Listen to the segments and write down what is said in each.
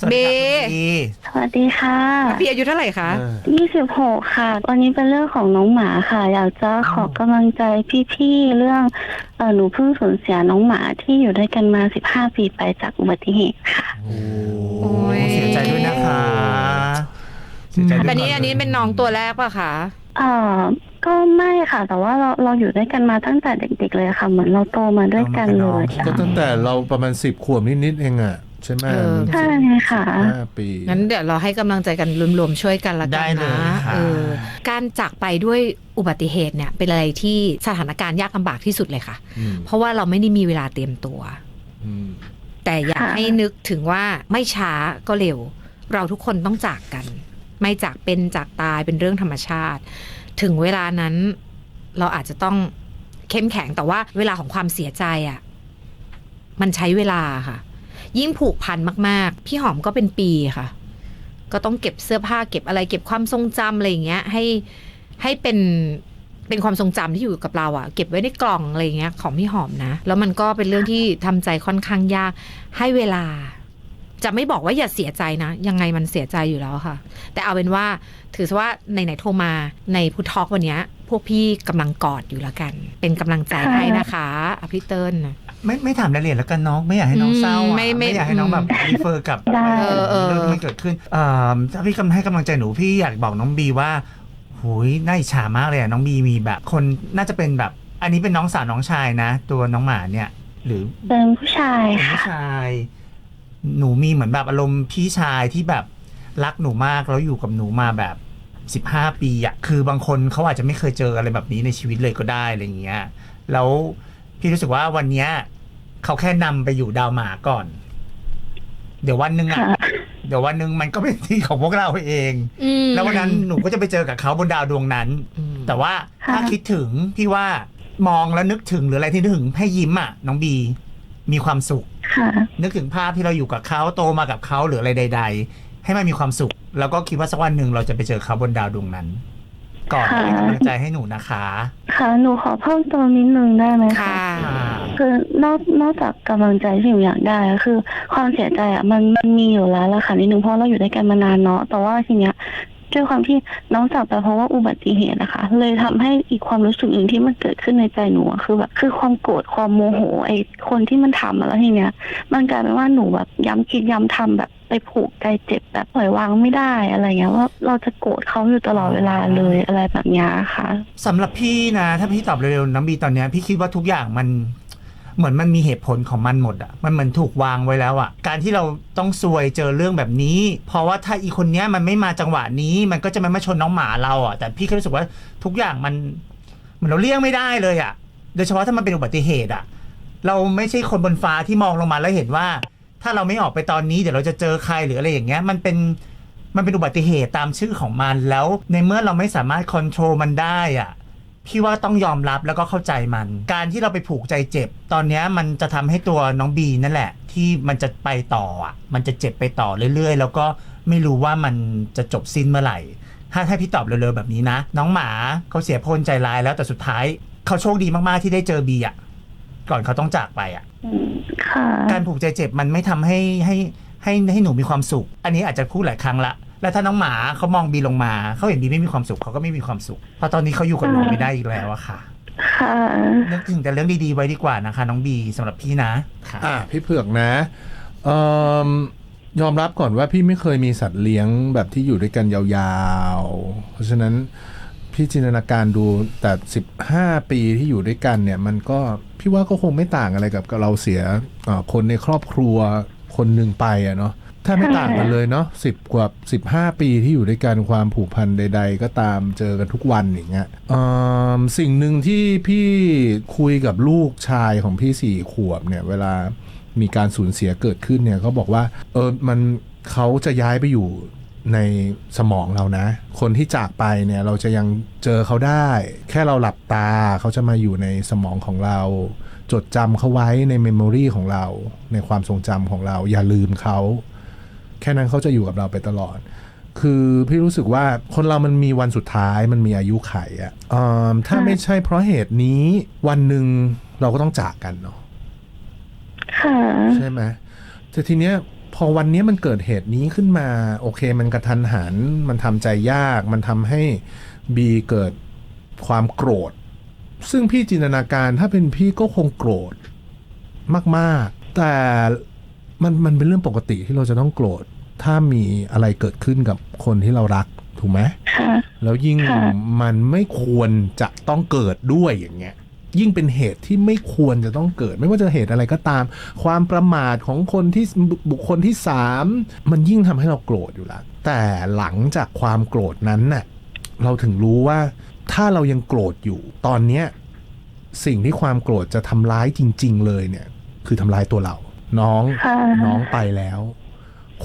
สวัสดีครับคุณบีสวัสดีค่ะพี่อายุเท่าไหร่คะ เออ 26 ค่ะ วันนี้เป็นเรื่องของน้องหมาค่ะ อยากจะขอกำลังใจพี่ๆ เรื่องเออหนูเพิ่งสูญเสียน้องหมาที่อยู่ด้วยกันมา 15 ปีไปจากอุบัติเหตุค่ะโอ้โอ้ย เสียใจด้วยนะคะเสียใจด้วยอันนี้อันนี้เป็นน้องตัวแรกป่ะคะ เออก็ไม่ค่ะ แต่ว่าเราเราอยู่ด้วยกันมาตั้งแต่เด็ก ๆ เลยค่ะ เหมือนเราโตมาด้วยกันเลยก็ตั้งแต่เราประมาณสิบขวบนิดๆเองอะ ใช่ไหมเออใช่ค่ะห้าปีงั้นเดี๋ยวเราให้กำลังใจกันรวมๆช่วยกันละกัได้นเลยนะค่ะเออการจากไปด้วยอุบัติเหตุเนี่ยเป็นอะไรที่สถานการณ์ยากลำบากที่สุดเลยค่ะอืมเพราะว่าเราไม่ได้มีเวลาเตรียมตัวอืมแต่อยากค่ะให้นึกถึงว่าไม่ช้าก็เร็ว เราทุกคนต้องจากกัน ไม่จากเป็นจากตายเป็นเรื่องธรรมชาติ ถึงเวลานั้นเราอาจจะต้องเข้มแข็งแต่ว่าเวลาของความเสียใจอะ่ะ มันใช้เวลาค่ะ ยิ่งผูกพันมากๆ พี่หอมก็เป็นปีค่ะ ก็ต้องเก็บเสื้อผ้าเก็บอะไรเก็บความทรงจำอะไรอย่างเงี้ย ให้ให้เป็นเป็นความทรงจำที่อยู่กับเราอะเก็บไว้ในกล่องอะไรเงี้ยของพี่หอมนะ แล้วมันก็เป็นเรื่องที่ทำใจค่อนข้างยากให้เวลา จะไม่บอกว่าอย่าเสียใจนะ ยังไงมันเสียใจอยู่แล้วค่ะ แต่เอาเป็นว่าถือซะว่าในไหนๆโทรมาในพุททอกวันเนี้ยพวกพี่กำลังกอดอยู่แล้วกัน เป็นกำลังใจให้นะคะอภิเติลนะไม่ไม่ถามรายละเอียดแล้วกันน้องไม่อยากให้น้องเศร้าอืมอะไม่ไม่อยากให้น้องแบบรีเฟอร์กับได้เรื่องเออเออที่มันเกิดขึ้นเอ่อถ้าพี่กำให้กำลังใจหนูพี่อยากบอกน้องบีว่าหุยน่าอิจฉามากเลยอะน้องบีมีแบบคนน่าจะเป็นแบบ อันนี้เป็นน้องสาวน้องชายนะ ตัวน้องหมาเนี่ย หรือเป็นผู้ชายเป็นค่ะผู้ชาย หนูมีเหมือนแบบอารมณ์พี่ชายที่แบบรักหนูมากแล้วอยู่กับหนูมาแบบสิบห้าปีอะคือบางคนเขาอาจจะไม่เคยเจออะไรแบบนี้ในชีวิตเลยก็ได้อะไรอย่างเงี้ยแล้วพี่รู้สึกว่าวันเนี้ยเขาแค่นำไปอยู่ดาวหมาก่อน เดี๋ยววันหนึ่งอะค่ะเดี๋ยววันหนึ่งมันก็เป็นที่ของพวกเราเองอืมแล้ววันนั้นหนูก็จะไปเจอกับเขาบนดาวดวงนั้นอืมแต่ว่าถ้าค่ะคิดถึงพี่ว่ามองแล้วนึกถึงหรืออะไรที่นึกถึงให้ยิ้มอะน้องบี มีความสุข ค่ะนึกถึงภาพที่เราอยู่กับเขาโตมากับเขาหรืออะไรใด ๆ ให้มันมีความสุข แล้วก็คิดว่าสักวันหนึ่งเราจะไปเจอเขาบนดาวดวงนั้น ก่อนค่ะ เป็นกำลังใจให้หนูนะคะ ค่ะ หนูขอเพิ่มเติมนิดนึงได้ไหมคะค่ะค่ะคือนอกนอกจากกำลังใจที่หนูอยากได้ก็คือ ความเสียใจอะมันมันมีอยู่แล้วละค่ะนิดนึงเพราะเราอยู่ด้วยกันมานานเนาะแต่ว่าทีเนี้ย ด้วยความที่น้องจากไปเพราะว่าอุบัติเหตุนะคะ เลยทำให้อีกความรู้สึกหนึ่งที่มันเกิดขึ้นในใจหนูคือแบบคือความโกรธความโมโหไอ้คนที่มันทำอะแล้วทีเนี้ย มันกลายเป็นว่าหนูแบบย้ำคิดย้ำทำแบบไปผูกใจเจ็บแบบปล่อยวางไม่ได้อะไรเงี้ยว่าเราจะโกรธเขาอยู่ตลอดเวลาเลยอะไรแบบนี้ค่ะสำหรับพี่นะ ถ้าพี่ตอบเร็วๆน้องบีตอนเนี้ยพี่คิดว่าทุกอย่างมัน เหมือนมันมีเหตุผลของมันหมดอะมันเหมือนถูกวางไว้แล้วอะการที่เราต้องซวยเจอเรื่องแบบนี้ เพราะว่าถ้าอีคนเนี้ยมันไม่มาจังหวะนี้ มันก็จะไม่มาชนน้องหมาเราอะแต่พี่ก็รู้สึกว่าทุกอย่างมันเหมือนเราเลี่ยงไม่ได้เลยอะ โดยเฉพาะถ้ามันเป็นอุบัติเหตุอะ เราไม่ใช่คนบนฟ้าที่มองลงมาแล้วเห็นว่า ถ้าเราไม่ออกไปตอนนี้เดี๋ยวเราจะเจอใครหรืออะไรอย่างเงี้ย มันเป็นมันเป็นอุบัติเหตุตามชื่อของมันแล้ว ในเมื่อเราไม่สามารถควบคุมมันได้อะ พี่ว่าต้องยอมรับแล้วก็เข้าใจมัน การที่เราไปผูกใจเจ็บ ตอนเนี้ยมันจะทำให้ตัวน้องบีนั่นแหละ ที่มันจะไปต่ออะมันจะเจ็บไปต่อเรื่อย ๆ แล้วก็ไม่รู้ว่ามันจะจบสิ้นเมื่อไหร่ ถ้าให้พี่ตอบเร็วๆแบบนี้นะ น้องหมาเขาเสียพ้นใจร้ายแล้วแต่สุดท้ายเขาโชคดีมากๆที่ได้เจอบีอะก่อนเขาต้องจากไปอะ อืมค่ะ การผูกใจเจ็บมันไม่ทำให้ให้ให้ให้หนูมีความสุข อันนี้อาจจะพูดหลายครั้งละ แล้วถ้าน้องหมาเขามองบีลงมาเขาเห็นบีไม่มีความสุขเขาก็ไม่มีความสุขเพราะตอนนี้เขาอยู่กับหนูไม่ได้อีกแล้วอะค่ะค่ะนึกถึงแต่เรื่องดีๆไว้ดีกว่านะคะ น้องบีสำหรับพี่นะค่ะอะพี่เผือกนะเอ่มยอมรับก่อนว่าพี่ไม่เคยมีสัตว์เลี้ยงแบบที่อยู่ด้วยกันยาวๆ เพราะฉะนั้นพี่จินตนาการดูแต่15ปีที่อยู่ด้วยกันเนี่ย มันก็พี่ว่าก็คงไม่ต่างอะไรกับเราเสียเอ่อคนในครอบครัวคนหนึ่งไปอะเนาะ ถ้าไม่ต่างกันเลยเนาะสิบกว่าสิบห้าปีที่อยู่ด้วยกันความผูกพันใด ๆ ก็ตามเจอกันทุกวันอย่างเงี้ยสิ่งหนึ่งที่พี่คุยกับลูกชายของพี่สี่ขวบเนี่ย เวลามีการสูญเสียเกิดขึ้นเนี่ยเขาบอกว่า เออมันเขาจะย้ายไปอยู่ในสมองเรานะ คนที่จากไปเนี่ยเราจะยังเจอเขาได้ แค่เราหลับตาเขาจะมาอยู่ในสมองของเรา จดจำเขาไว้ในเมมโมรีของเรา ในความทรงจำของเรา อย่าลืมเขา แค่นั้นเขาจะอยู่กับเราไปตลอด คือพี่รู้สึกว่าคนเรามันมีวันสุดท้ายมันมีอายุไขอะอะถ้าไม่ใช่เพราะเหตุนี้วันหนึ่งเราก็ต้องจากกันเนาะค่ะใช่ไหมแต่ทีเนี้ยพพอวันนี้มันเกิดเหตุนี้ขึ้นมา โอเค มันกระทันหัน มันทำใจยาก มันทำให้บีเกิดความโกรธ ซึ่งพี่จินตนาการถ้าเป็นพี่ก็คงโกรธมาก ๆ แต่ มันมันเป็นเรื่องปกติที่เราจะต้องโกรธ ถ้ามีอะไรเกิดขึ้นกับคนที่เรารักถูกไหมค่ะแล้วยิ่งค่ะมันไม่ควรจะต้องเกิดด้วยอย่างเงี้ย ยิ่งเป็นเหตุที่ไม่ควรจะต้องเกิด ไม่ว่าจะเหตุอะไรก็ตาม ความประมาทของคนที่บุบุคคลที่สามมันยิ่งทำให้เราโกรธอยู่แล้วแต่หลังจากความโกรธนั้นน่ะเราถึงรู้ว่าถ้าเรายังโกรธอยู่ตอนเนี้ยสิ่งที่ความโกรธจะทำร้ายจริง ๆ เลยเนี่ย คือทำร้ายตัวเรา น้องค่ะน้องไปแล้ว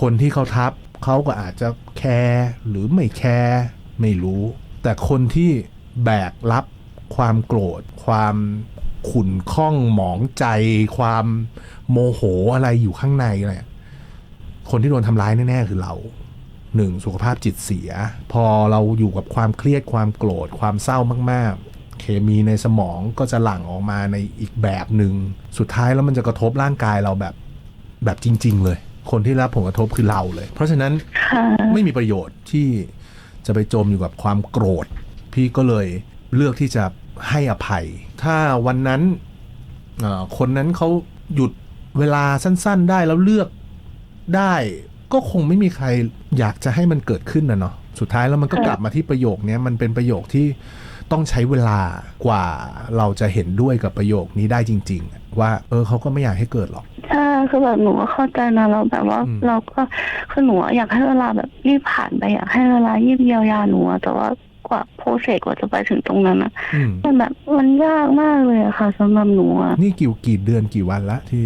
คนที่เขาทับเขาก็อาจจะแคร์หรือไม่แคร์ไม่รู้ แต่คนที่แบกรับความโกรธ ความขุ่นข้องหมองใจ ความโมโหอะไรอยู่ข้างในอะไรคนที่โดนทำร้ายแน่ๆคือเราหนึ่งสุขภาพจิตเสีย พอเราอยู่กับความเครียดความโกรธความเศร้ามากๆ เคมีในสมองก็จะหลั่งออกมาในอีกแบบหนึ่ง สุดท้ายแล้วมันจะกระทบร่างกายเราแบบแบบจริง ๆ เลย คนที่รับผลกระทบคือเราเลย เพราะฉะนั้นค่ะไม่มีประโยชน์ที่จะไปจมอยู่กับความโกรธ พี่ก็เลยเลือกที่จะให้อภัย ถ้าวันนั้นเอ่อคนนั้นเขาหยุดเวลาสั้น ๆ ได้แล้วเลือกได้ก็คงไม่มีใครอยากจะให้มันเกิดขึ้นนะเนาะสุดท้ายแล้วมันก็กลับมาที่ประโยคเนี้ยมันเป็นประโยคที่ ต้องใช้เวลากว่าเราจะเห็นด้วยกับประโยคนี้ได้จริง ๆ ว่า เออเขาก็ไม่อยากให้เกิดหรอกใช่คือแบบหนูก็เข้าใจนะเราแบบว่าอืมเราก็คือหนูอยากให้เวลาแบบรีบผ่านไปอยากให้เวลารีบเยียวยาหนูอะแต่ว่ากว่าโปรเซสกว่าจะไปถึงตรงนั้นอะอืมมันแบบมันยากมากเลยอะค่ะสำหรับหนูอะนี่กี่กี่เดือนกี่วันละที่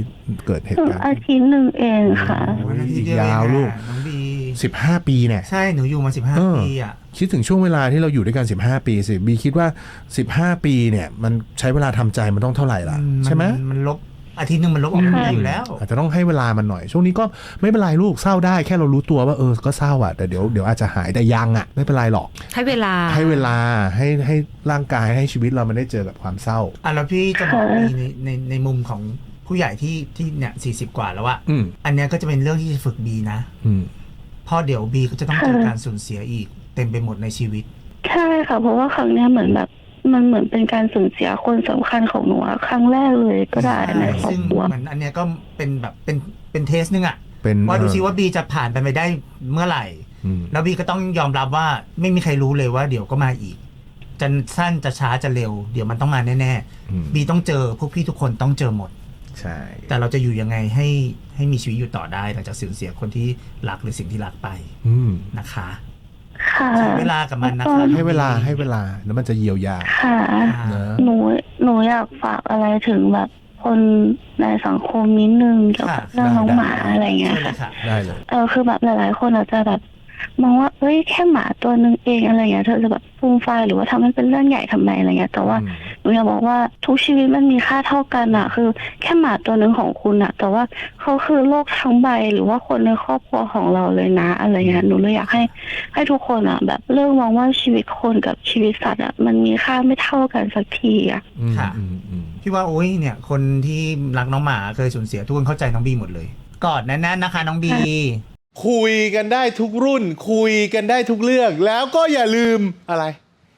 เกิดเหตุคือการณ์อาทิตย์หนึ่งเองค่ะโอ้ยวันที่อีกเดีวยาวเองอะลูกน้องบีสิบห้าปีเนี่ยใช่หนูอยู่มาสิบห้าเออปีอะ คิดถึงช่วงเวลาที่เราอยู่ด้วยกัน 15 ปีสิบีคิดว่า 15 ปีเนี่ยมันใช้เวลาทำใจมันต้องเท่าไหร่ล่ะอืใช่ไหมนมันลบอาทิตย์หนึ่งมันลบออกมาอยู่แล้ว อาจจะต้องให้เวลามันหน่อย ช่วงนี้ก็ไม่เป็นไรลูกเศร้าได้แค่เรารู้ตัวว่าเออก็เศร้าอะแต่เดี๋ยวเดี๋ยวอาจจะหายแต่ยังอะไม่เป็นไรหรอก ให้เวลาให้เวลาให้ให้ร่างกายให้ชีวิตเรามันได้เจอกับความเศร้าอะแล้วพี่จะบอกค่ะมีในในในมุมของผู้ใหญ่ที่ที่เนี่ยสี่สิบกว่าแล้วอะอืมอันเนี้ยก็จะเป็นเรื่องที่จะฝึกบีนะอืมเพราะเดี๋ยวบีก็จะต้องเจอการสูญเสียอีก เต็มไปหมดในชีวิต ใช่ค่ะ เพราะว่าครั้งเนี้ยเหมือนแบบ มันเหมือนเป็นการสูญเสียคนสำคัญของหนูอะครั้งแรกเลยก็ได้ในครอบซึ่งครัว มันอันเนี้ยก็เป็นแบบเป็นเป็นเทสนึงอะเป็นว่าดูซิเออว่าบีจะผ่านไปไม่ได้เมื่อไหร่ อืมแล้วบีก็ต้องยอมรับว่าไม่มีใครรู้เลยว่าเดี๋ยวก็มาอีก จะสั้นจะช้าจะเร็ว เดี๋ยวมันต้องมาแน่อืมๆบีต้องเจอพวกพี่ทุกคนต้องเจอหมด ใช่แต่เราจะอยู่ยังไงให้ให้มีชีวิตอยู่ต่อได้หลังจากสูญเสียคนที่รักหรือสิ่งที่รักไปอืม นะคะ ค่ะใช้เวลากับมันนะคะให้เวลาให้เวลาแล้วมันจะเยียวยาค่ะค่ะนะหนูหนูอยากฝากอะไรถึงแบบคนในสังคมนิดนึงเกี่ยวกับค่ะเรื่องน้องหมาอะไรเงี้ยเชิญเลค่ะยค่ะ ได้เลยเออคือแบบหลาย ๆ คนอาจจะแบบมองว่าเอ้ยแค่หมาตัวนึงเองอะไรเงี้ยเธอจะแบบฟูมไฟายหรือว่าทำให้เป็นเรื่องใหญ่ทำไมอะไรเงี้ยแต่ว่า อืมห นูอยากบอกว่าทุกชีวิตมันมีค่าเท่ากันอะคือ แค่หมาตัวหนึ่งของคุณอะแต่ว่าเขาคือโลกทั้งใบหรือว่าคนในครอบครัวของเราเลยนะ อะไรเงี้ยหนูเลยอยากให้ให้ทุกคนอะแบบเลิกมองว่าชีวิตคนกับชีวิตสัตว์อะมันมีค่าไม่เท่ากันสักทีอะอืมค่ะอืมอืมพี่ว่าโอ้ยเนี่ย คนที่รักน้องหมาเคยสูญเสียทุกคนเข้าใจน้องบีหมดเลยกอดแน่นๆนะคะ น้องบีคุยกันได้ทุกรุ่น คุยกันได้ทุกเรื่อง แล้วก็อย่าลืมอะไร